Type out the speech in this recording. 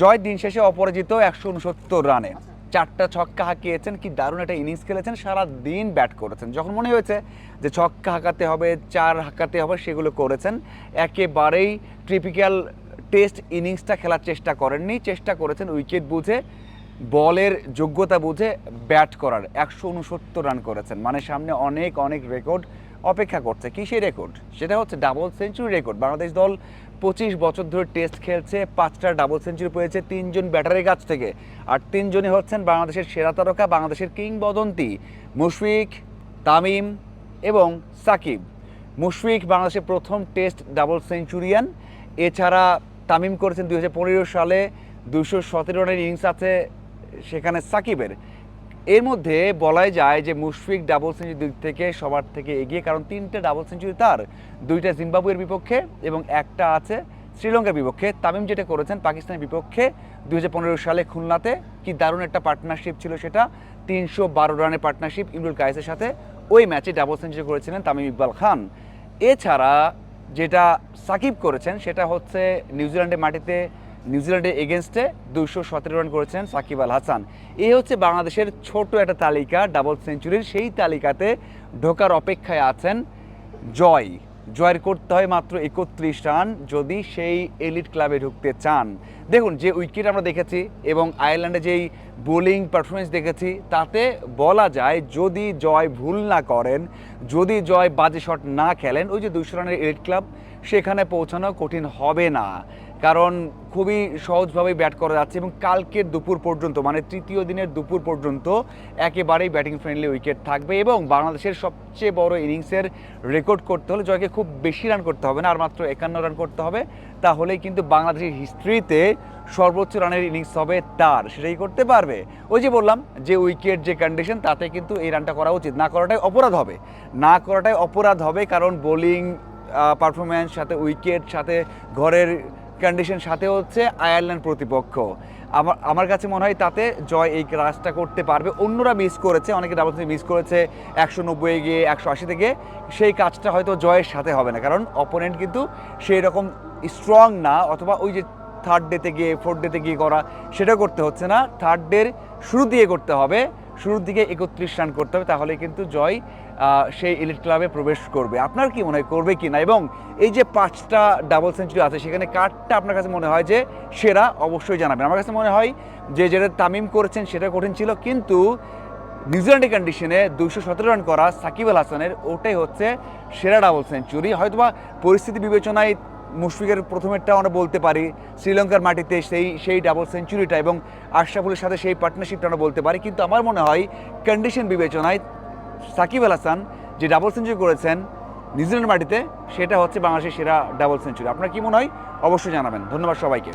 জয় দিন শেষে অপরাজিত একশো উনসত্তর রানে। চারটা ছক্কা হাঁকিয়েছেন, কি দারুণ একটা ইনিংস খেলেছেন, সারা দিন ব্যাট করেছেন। যখন মনে হয়েছে যে ছক্কা হাঁকাতে হবে, চার হাঁকাতে হবে, সেগুলো করেছেন। একেবারেই ট্রিপিক্যাল টেস্ট ইনিংসটা খেলার চেষ্টা করেননি, চেষ্টা করেছেন উইকেট বুঝে, বলের যোগ্যতা বুঝে ব্যাট করার। একশো উনসত্তর রান করেছেন মানে সামনে অনেক অনেক রেকর্ড অপেক্ষা করছে। কি সেই রেকর্ড সেটা হচ্ছে ডাবল সেঞ্চুরি রেকর্ড বাংলাদেশ দল পঁচিশ বছর ধরে টেস্ট খেলছে, পাঁচটা ডাবল সেঞ্চুরি পেয়েছে, তিনজন ব্যাটারের কাছ থেকে। আর তিনজনই হচ্ছেন বাংলাদেশের সেরা তারকা, বাংলাদেশের কিংবদন্তি মুশফিক, তামিম এবং সাকিব। মুশফিক বাংলাদেশের প্রথম টেস্ট ডাবল সেঞ্চুরিয়ান এছাড়া তামিম করেছেন দু হাজার পনেরো সালে দুশো সতেরো রানের ইনিংস আছে সেখানে সাকিবের। এর মধ্যে বলাই যায় যে মুশফিক ডাবল সেঞ্চুরি দিক থেকে সবার থেকে এগিয়ে, কারণ তিনটে ডাবল সেঞ্চুরি তার। দুইটা জিম্বাবুয়ের বিপক্ষে এবং একটা আছে শ্রীলঙ্কার বিপক্ষে। তামিম যেটা করেছেন পাকিস্তানের বিপক্ষে দুই হাজার পনেরো সালে খুলনাতে, কি দারুণ একটা পার্টনারশিপ ছিল সেটা। তিনশো বারো রানের পার্টনারশিপ ইমরুল কায়েসের সাথে ওই ম্যাচে ডাবল সেঞ্চুরি করেছিলেন তামিম ইকবাল খান। এছাড়া যেটা সাকিব করেছেন সেটা হচ্ছে নিউজিল্যান্ডের মাটিতে নিউজিল্যান্ডের এগেনস্টে দুশো সতেরো রান করেছেন সাকিব আল হাসান। এই হচ্ছে বাংলাদেশের ছোট একটা তালিকা, ডাবল সেঞ্চুরির সেই তালিকাতে ঢোকার অপেক্ষায় আছেন জয়। জয়ের করতে হয় মাত্র একত্রিশ রান যদি সেই এলিট ক্লাবে ঢুকতে চান। দেখুন, যে উইকেট আমরা দেখেছি এবং আয়ারল্যান্ডে যেই বোলিং পারফরমেন্স দেখেছি, তাতে বলা যায় যদি জয় ভুল না করেন, যদি জয় বাজে শট না খেলেন, ওই যে দুশো রানের এলিট ক্লাব, সেখানে পৌঁছানো কঠিন হবে না। কারণ খুবই সহজভাবে ব্যাট করা যাচ্ছে এবং কালকের দুপুর পর্যন্ত মানে তৃতীয় দিনের দুপুর পর্যন্ত একেবারেই ব্যাটিং ফ্রেন্ডলি উইকেট থাকবে এবং বাংলাদেশের সবচেয়ে বড় ইনিংসের রেকর্ড করতে হলে জয়কে খুব বেশি রান করতে হবে না, আর মাত্র একান্ন রান করতে হবে। তাহলেই কিন্তু বাংলাদেশের হিস্ট্রিতে সর্বোচ্চ রানের ইনিংস হবে তার, সেটাই করতে পারবে। ওই যে বললাম, যে উইকেট, যে কন্ডিশন তাতে কিন্তু এই রানটা করা উচিত। না করাটাই অপরাধ হবে। না করাটাই অপরাধ হবে কারণ বোলিং পারফরমেন্স সাথে উইকেট, সাথে ঘরের কন্ডিশন সাথে হচ্ছে আয়ারল্যান্ড প্রতিপক্ষ। আমার আমার কাছে মনে হয় তাতে জয় এই কাজটা করতে পারবে। অন্যরা মিস করেছে, অনেকে ডাবল সেঞ্চুরি মিস করেছে, একশো নব্বই গিয়ে, একশো আশি থেকে সেই কাজটা হয়তো জয়ের সাথে হবে না। কারণ অপোনেন্ট কিন্তু সেই রকম স্ট্রং না, অথবা ওই যে থার্ড ডেতে গিয়ে ফোর্থ ডেতে গিয়ে করা, সেটা করতে হচ্ছে না। থার্ড ডের শুরু দিয়ে করতে হবে। শুরুর দিকে একত্রিশ রান করতে হবে, তাহলে কিন্তু জয় সেই এলিট ক্লাবে প্রবেশ করবে। আপনার কি মনে হয়, করবে কি না? এবং এই যে পাঁচটা ডাবল সেঞ্চুরি আছে, সেখানে কারটা আপনার কাছে মনে হয় যে সেরা? অবশ্যই জানাবেন। আমার কাছে মনে হয় যে যেটা তামিম করেছেন, সেটা কঠিন ছিল, কিন্তু নিউজিল্যান্ডের কন্ডিশনে দুশো সতেরো রান করা সাকিব আল হাসানের, ওটাই হচ্ছে সেরা ডাবল সেঞ্চুরি হয়তোবা পরিস্থিতি বিবেচনায় মুশফিকের প্রথমেরটা আমরা বলতে পারি, শ্রীলঙ্কার মাটিতে সেই সেই ডাবল সেঞ্চুরিটা এবং আশরাফুলের সাথে সেই পার্টনারশিপটা আমরা বলতে পারি। কিন্তু আমার মনে হয় কন্ডিশন বিবেচনায় সাকিব আল হাসান যে ডাবল সেঞ্চুরি করেছেন নিউজিল্যান্ড মাটিতে, সেটা হচ্ছে বাংলাদেশের সেরা ডাবল সেঞ্চুরি আপনার কি মনে হয়? অবশ্যই জানাবেন। ধন্যবাদ সবাইকে।